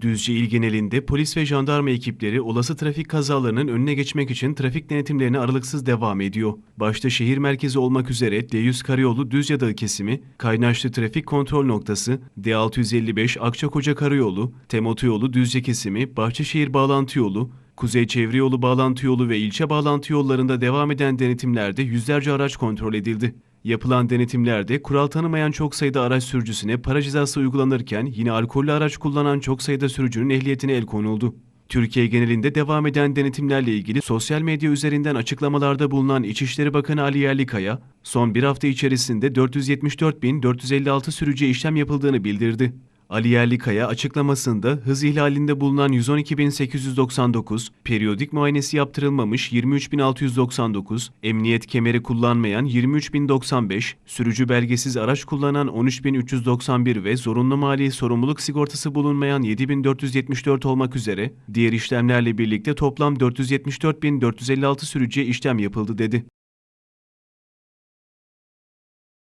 Düzce il genelinde polis ve jandarma ekipleri olası trafik kazalarının önüne geçmek için trafik denetimlerine aralıksız devam ediyor. Başta şehir merkezi olmak üzere D100 Karayolu Düzce Dağı kesimi, Kaynaşlı Trafik Kontrol Noktası, D655 Akçakoca Karayolu, Tem Yolu Düzce kesimi, Bahçeşehir Bağlantı Yolu, Kuzey Çevre Yolu Bağlantı Yolu ve ilçe bağlantı yollarında devam eden denetimlerde yüzlerce araç kontrol edildi. Yapılan denetimlerde kural tanımayan çok sayıda araç sürücüsüne para cezası uygulanırken yine alkollü araç kullanan çok sayıda sürücünün ehliyetine el konuldu. Türkiye genelinde devam eden denetimlerle ilgili sosyal medya üzerinden açıklamalarda bulunan İçişleri Bakanı Ali Yerlikaya, son bir hafta içerisinde 474.456 sürücüye işlem yapıldığını bildirdi. Ali Yerlikaya açıklamasında hız ihlalinde bulunan 112.899, periyodik muayenesi yaptırılmamış 23.699, emniyet kemeri kullanmayan 23.095, sürücü belgesiz araç kullanan 13.391 ve zorunlu mali sorumluluk sigortası bulunmayan 7.474 olmak üzere diğer işlemlerle birlikte toplam 474.456 sürücüye işlem yapıldı dedi.